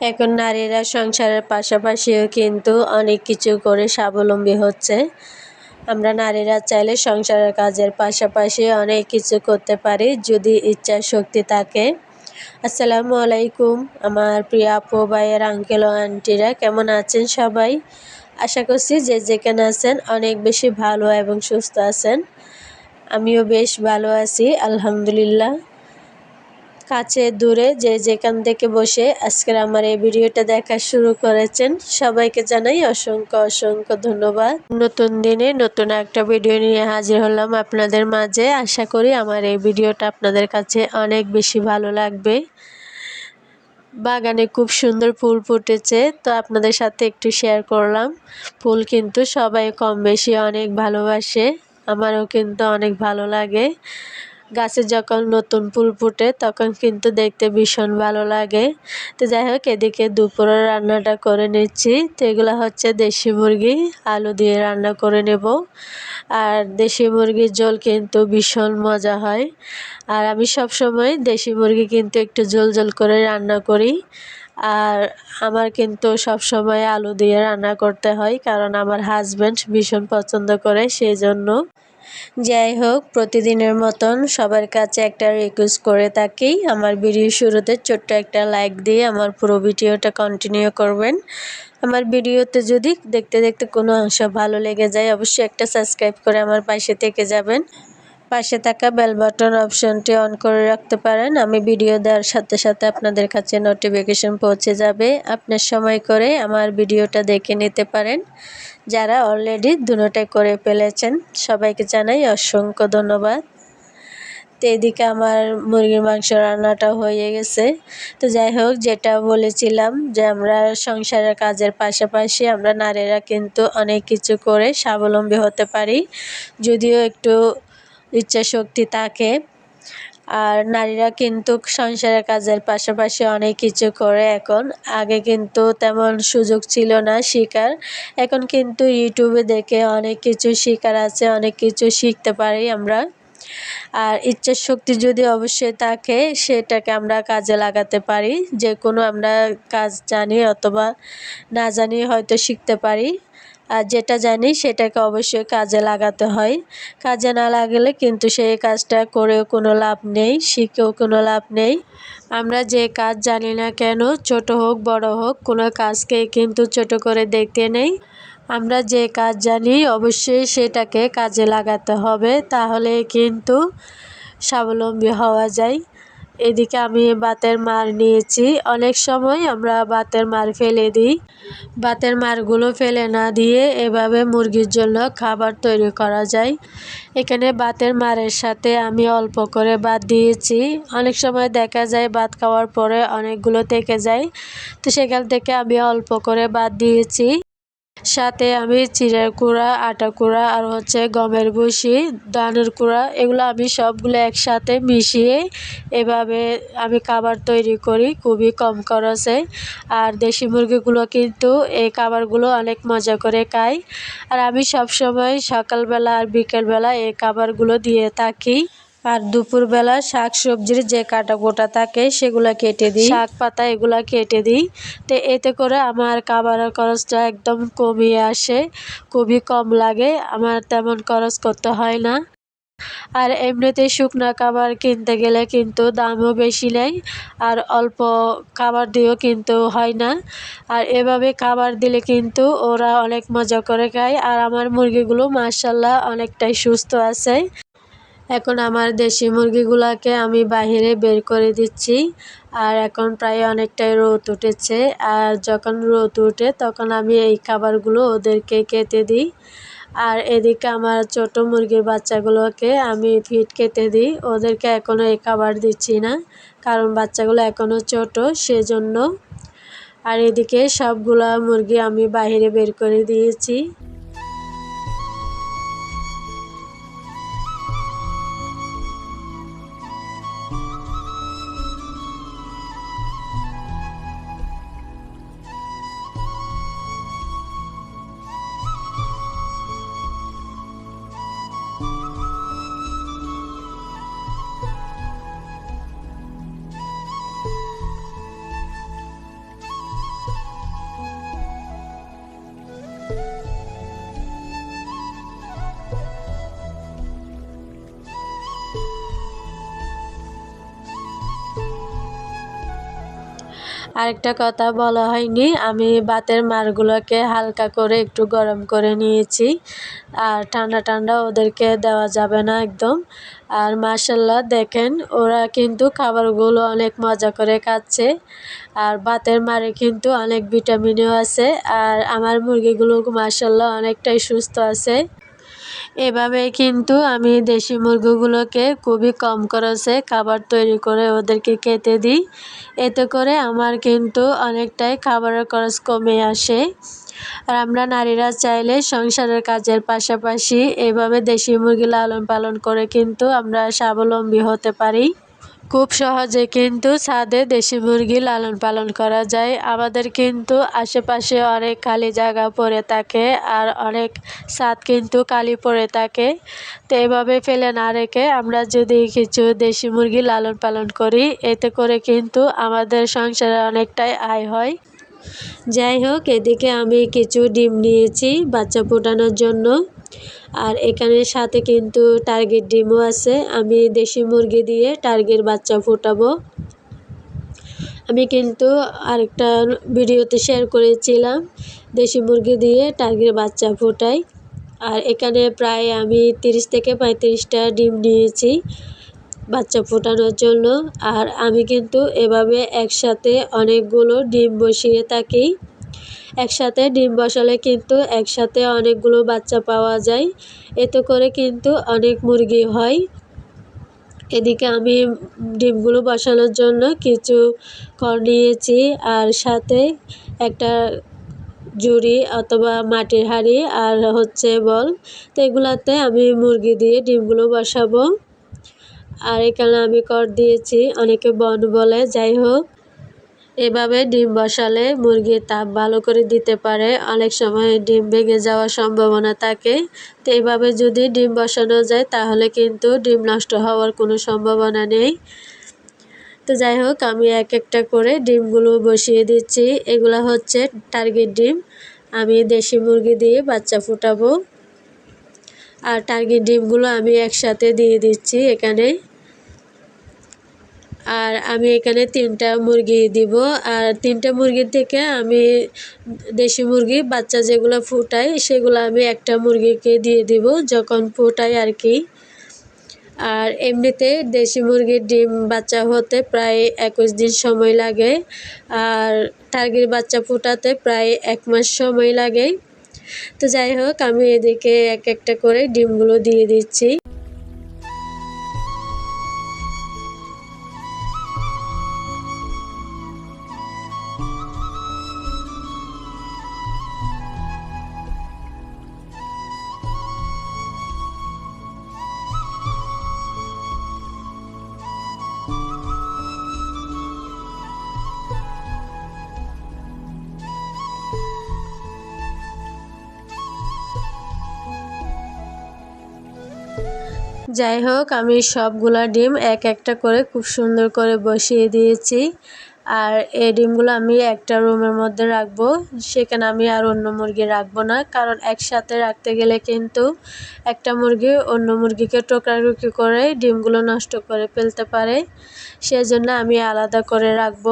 এখন নারীরা সংসারের পাশাপাশিও কিন্তু অনেক কিছু করে স্বাবলম্বী হচ্ছে। আমরা নারীরা চাইলে সংসারের কাজের পাশাপাশি অনেক কিছু করতে পারি যদি ইচ্ছা শক্তি থাকে। আসসালামু আলাইকুম, আমার প্রিয় আপু, ভাইয়ের আঙ্কেল ও আন্টিরা কেমন আছেন সবাই? আশা করছি যে যেখানে আছেন অনেক বেশি ভালো এবং সুস্থ আছেন। আমিও বেশ ভালো আছি, আলহামদুলিল্লাহ। কাছে দূরে যে যেখান থেকে বসে আজকের আমার এই ভিডিওটা দেখা শুরু করেছেন, সবাইকে জানাই অসংখ্য অসংখ্য ধন্যবাদ। নতুন দিনে নতুন একটা ভিডিও নিয়ে হাজির হলাম আপনাদের মাঝে। আশা করি আমার এই ভিডিওটা আপনাদের কাছে অনেক বেশি ভালো লাগবে। বাগানে খুব সুন্দর ফুল ফুটেছে, তো আপনাদের সাথে একটু শেয়ার করলাম। ফুল কিন্তু সবাই কম বেশি অনেক ভালোবাসে, আমারও কিন্তু অনেক ভালো লাগে। গাছে যখন নতুন ফুল ফুটে, তখন কিন্তু দেখতে ভীষণ ভালো লাগে। তো যাই হোক, এদিকে দুপুরের রান্নাটা করে নিচ্ছি। তো এগুলো হচ্ছে দেশি মুরগি, আলু দিয়ে রান্না করে নেব। আর দেশি মুরগির ঝোল কিন্তু ভীষণ মজা হয়। আর আমি সব সময় দেশি মুরগি কিন্তু একটু ঝোল ঝোল করে রান্না করি। আর আমার কিন্তু সব সময় আলু দিয়ে রান্না করতে হয়, কারণ আমার হাজব্যান্ড ভীষণ পছন্দ করে, সেই জন্য। যাই হোক, প্রতিদিনের মতন সবার কাছে একটা রিকোয়েস্ট করে থাকি। আমার ভিডিও শুরুতে ছোট্ট একটা লাইক দিয়ে আমার পুরো ভিডিওটা কন্টিনিউ করবেন। আমার ভিডিওতে যদি দেখতে দেখতে কোনো অংশ ভালো লেগে যায়, অবশ্যই একটা সাবস্ক্রাইব করে আমার পাশে থেকে যাবেন। পাশে থাকা বেল বাটন অপশনটি অন করে রাখতে পারেন। আমি ভিডিও দেওয়ার সাথে সাথে আপনাদের কাছে নোটিফিকেশন পৌঁছে যাবে। আপনার সময় করে আমার ভিডিওটা দেখে নিতে পারেন। যারা অলরেডি দুটোটাই করে ফেলেছেন, সবাইকে জানাই অসংখ্য ধন্যবাদ। তো এদিকে আমার মুরগির মাংস রান্নাটা হয়ে গেছে। তো যাই হোক, যেটা বলেছিলাম যে আমরা সংসারের কাজের পাশাপাশি আমরা নারীরা কিন্তু অনেক কিছু করে স্বাবলম্বী হতে পারি। যদিও একটু ইচ্ছা শক্তি থাকে আর নারীরা কিন্তু সংসারের কাজের পাশাপাশি অনেক কিছু করে এখন। আগে কিন্তু তেমন সুযোগ ছিল না শেখার এখন কিন্তু ইউটিউবে দেখে অনেক কিছু শেখার আছে, অনেক কিছু শিখতে পারি আমরা। আর ইচ্ছার শক্তি যদি অবশ্যই থাকে, সেটাকে আমরা কাজে লাগাতে পারি। যে কোনো আমরা কাজ জানি অথবা না জানি হয়তো শিখতে পারি। আর যেটা জানি সেটাকে অবশ্যই কাজে লাগাতে হয়। কাজে না লাগালে কিন্তু সেই কাজটা করেও কোনো লাভ নেই, শিখেও কোনো লাভ নেই। আমরা যে কাজ জানি না কেন, ছোট হোক, বড় হোক, কোনো কাজকে কিন্তু ছোট করে দেখতে নেই। আমরা যে কাজ জানি অবশ্যই সেটাকে কাজে লাগাতে হবে তাহলে কিন্তু স্বাবলম্বী হওয়া যায়। এদিকে আমি বাতের মার নিয়েছি। অনেক সময় আমরা বাতের মার ফেলে দিই। বাতের মারগুলো ফেলে না দিয়ে এভাবে মুরগির জন্য খাবার তৈরি করা যায়। এখানে বাতের মারের সাথে আমি অল্প করে ভাত দিয়েছি। অনেক সময় দেখা যায় ভাত খাওয়ার পরে অনেকগুলো থেকে যায়। তো সেখান থেকে আমি অল্প করে বাদ দিয়েছি। সাথে আমি চিড়ের কুড়া, আটা কুড়া আর হচ্ছে গমের ভুসি, ধানের কুড়া, এগুলো আমি সবগুলো একসাথে মিশিয়ে এভাবে আমি খাবার তৈরি করি, খুবই কম খরচে। আর দেশি মুরগিগুলো কিন্তু এই খাবারগুলো অনেক মজা করে খাই। আর আমি সবসময় সকালবেলা আর বিকেলবেলা এই খাবারগুলো দিয়ে থাকি। আর দুপুরবেলা শাক সবজির যে কাটা গোটা থাকে সেগুলো কেটে দিই। শাক পাতা এগুলো কেটে দিই। তো এতে করে আমার খাবারের খরচটা একদম কমিয়ে আসে, খুবই কম লাগে, আমার তেমন খরচ করতে হয় না। আর এমনিতে শুকনা খাবার কিনতে গেলে কিন্তু দামও বেশি নেয় আর অল্প খাবার দিয়েও কিন্তু হয় না। আর এভাবে খাবার দিলে কিন্তু ওরা অনেক মজা করে খায়, আর আমার মুরগিগুলো মার্শাল্লাহ অনেকটাই সুস্থ আছে। এখন আমার দেশি মুরগিগুলোকে আমি বাহিরে বের করে দিচ্ছি। আর এখন প্রায় অনেকটাই রোদ উঠেছে। আর যখন রোদ উঠে তখন আমি এই খাবারগুলো ওদেরকে কেটে দিই। আর এদিকে আমার ছোট মুরগির বাচ্চাগুলোকে আমি ফিট কেটে দিই। ওদেরকে এখনও এই খাবার দিচ্ছি না, কারণ বাচ্চাগুলো এখনও ছোট সেজন্য। আর এদিকে সবগুলা মুরগি আমি বাহিরে বের করে দিয়েছি। আরেকটা কথা বলা হয়নি। আমি বাতের মারগুলোকে হালকা করে একটু গরম করে নিয়েছি। আর ঠান্ডা ঠান্ডা ওদেরকে দেওয়া যাবে না একদম। আর মার্শাল্লাহ দেখেন, ওরা কিন্তু খাবারগুলো অনেক মজা করে খাচ্ছে। আর বাতের মারে কিন্তু অনেক ভিটামিনও আছে। আর আমার মুরগিগুলো মার্শাল্লাহ অনেকটাই সুস্থ আছে। এভাবে কিন্তু আমি দেশি মুরগিগুলোকে খুবই কম খরচে খাবার তৈরি করে ওদেরকে খেতে দিই। এতে করে আমার কিন্তু অনেকটাই খাবারের খরচ কমে আসে। আর আমরা নারীরা চাইলে সংসারের কাজের পাশাপাশি এভাবে দেশি মুরগি লালন পালন করে কিন্তু আমরা স্বাবলম্বী হতে পারি। খুব সহজে কিন্তু ছাদে দেশি মুরগি লালন পালন করা যায়। আমাদের কিন্তু আশেপাশে অনেক খালি জায়গা পড়ে থাকে আর অনেক ছাদ কিন্তু খালি পড়ে থাকে। তো এভাবে ফেলে না রেখে আমরা যদি কিছু দেশি মুরগি লালন পালন করি, এতে করে কিন্তু আমাদের সংসারে অনেকটাই আয় হয়। যাই হোক, এদিকে আমি কিছু ডিম নিয়েছি বাচ্চা ফোটানোর জন্য। আর এখানে সাথে কিন্তু টার্গেট ডিমও আছে। আমি দেশি মুরগি দিয়ে টার্গের বাচ্চা ফোটাবো। আমি কিন্তু আরেকটা ভিডিওতে শেয়ার করেছিলাম, দেশি মুরগি দিয়ে টার্গের বাচ্চা ফোটাই। আর এখানে প্রায় আমি তিরিশ থেকে পঁয়ত্রিশটা ডিম নিয়েছি বাচ্চা ফোটানোর জন্য। আর আমি কিন্তু এভাবে একসাথে অনেকগুলো ডিম বসিয়ে থাকি। একসাথে ডিম বসালে কিন্তু একসাথে অনেকগুলো বাচ্চা পাওয়া যায়। এতে করে কিন্তু অনেক মুরগি হয়। এদিকে আমি ডিমগুলো বসানোর জন্য কিছু খড় নিয়েছি আর সাথে একটা জুড়ি অথবা মাটির হাঁড়ি আর হচ্ছে বল। তো এগুলাতে আমি মুরগি দিয়ে ডিমগুলো বসাবো। আর এখানে আমি কর দিয়েছি, অনেকে বন বলে, যাই হোক। এভাবে ডিম বসালে মুরগির তাপ ভালো করে দিতে পারে। অনেক সময় ডিম ভেঙে যাওয়ার সম্ভাবনা থাকে। তো এইভাবে যদি ডিম বসানো যায়, তাহলে কিন্তু ডিম নষ্ট হওয়ার কোনো সম্ভাবনা নেই। তো যাই হোক, আমি এক একটা করে ডিমগুলো বসিয়ে দিচ্ছি। এগুলো হচ্ছে টার্গেট ডিম। আমি দেশি মুরগি দিয়ে বাচ্চা ফুটাবো। আর টার্গেট ডিমগুলো আমি একসাথে দিয়ে দিচ্ছি এখানে। আর আমি এখানে তিনটা মুরগি দিব। আর তিনটা মুরগির থেকে আমি দেশি মুরগি, বাচ্চা যেগুলো ফুটাই সেগুলো আমি একটা মুরগিকে দিয়ে দিব যখন ফুটাই আর কি। আর এমনিতে দেশি মুরগির ডিম বাচ্চা হতে প্রায় একুশ দিন সময় লাগে। আর টার্গির বাচ্চা ফুটাতে প্রায় এক মাস সময় লাগে। তো যাই হোক, আমি এদিকে এক একটা করে ডিমগুলো দিয়ে দিচ্ছি। যাই হোক, আমি সবগুলা ডিম এক একটা করে খুব সুন্দর করে বসিয়ে দিয়েছি। আর এই ডিমগুলো আমি একটা রুমের মধ্যে রাখব। সেখানে আমি আর অন্য মুরগি রাখব না, কারণ একসাথে রাখতে গেলে কিন্তু একটা মুরগি অন্য মুরগিকে টোকরাটুকি করে ডিমগুলো নষ্ট করে ফেলতে পারে। সেজন্য আমি আলাদা করে রাখব।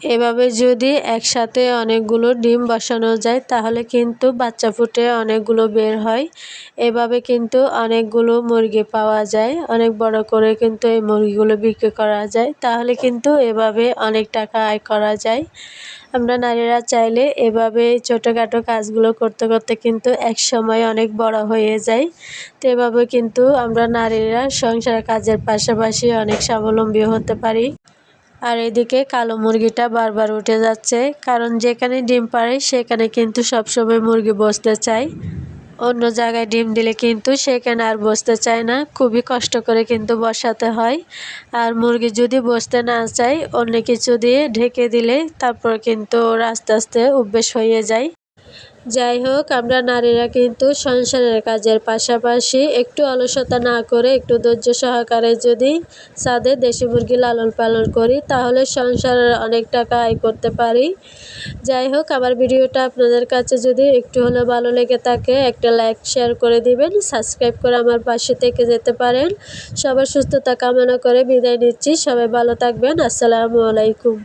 এভাবে যদি একসাথে অনেকগুলো ডিম বসানো যায়, তাহলে কিন্তু বাচ্চা ফুটে অনেকগুলো বের হয়। এভাবে কিন্তু অনেকগুলো মুরগি পাওয়া যায়। অনেক বড় করে কিন্তু এই মুরগিগুলো বিক্রি করা যায়। তাহলে কিন্তু এভাবে অনেক টাকা আয় করা যায়। আমরা নারীরা চাইলে এভাবে ছোটোখাটো কাজগুলো করতে করতে কিন্তু এক সময় অনেক বড় হয়ে যায় তো এভাবে কিন্তু আমরা নারীরা সংসার কাজের পাশাপাশি অনেক স্বাবলম্বী হতে পারি। আর এদিকে কালো মুরগিটা বারবার উঠে যাচ্ছে, কারণ যেখানে ডিম পারে সেখানে কিন্তু সবসময় মুরগি বসতে চায়। অন্য জায়গায় ডিম দিলে কিন্তু সেখানে আর বসতে চায় না, খুবই কষ্ট করে কিন্তু বসাতে হয়। আর মুরগি যদি বসতে না চায়, অন্য কিছু দিয়ে ঢেকে দিলে তারপর কিন্তু ওরা আস্তে আস্তে অভ্যেস হয়ে যায়। যাই হোক, আমরা নারীরা কিন্তু সংসারের কাজের পাশাপাশি একটু অলসতা না করে একটু ধৈর্য সহকারে যদি ছাদে দেশি মুরগি লালন পালন করি, তাহলে সংসারের অনেক টাকা আয় করতে পারি। যাই হোক, আমার ভিডিওটা আপনাদের কাছে যদি একটু হলেও ভালো লেগে থাকে, একটা লাইক, শেয়ার করে দিবেন, সাবস্ক্রাইব করে আমার পাশে থেকে যেতে পারেন। সবার সুস্থতা কামনা করে বিদায় নিচ্ছি। সবাই ভালো থাকবেন। আসসালামু আলাইকুম।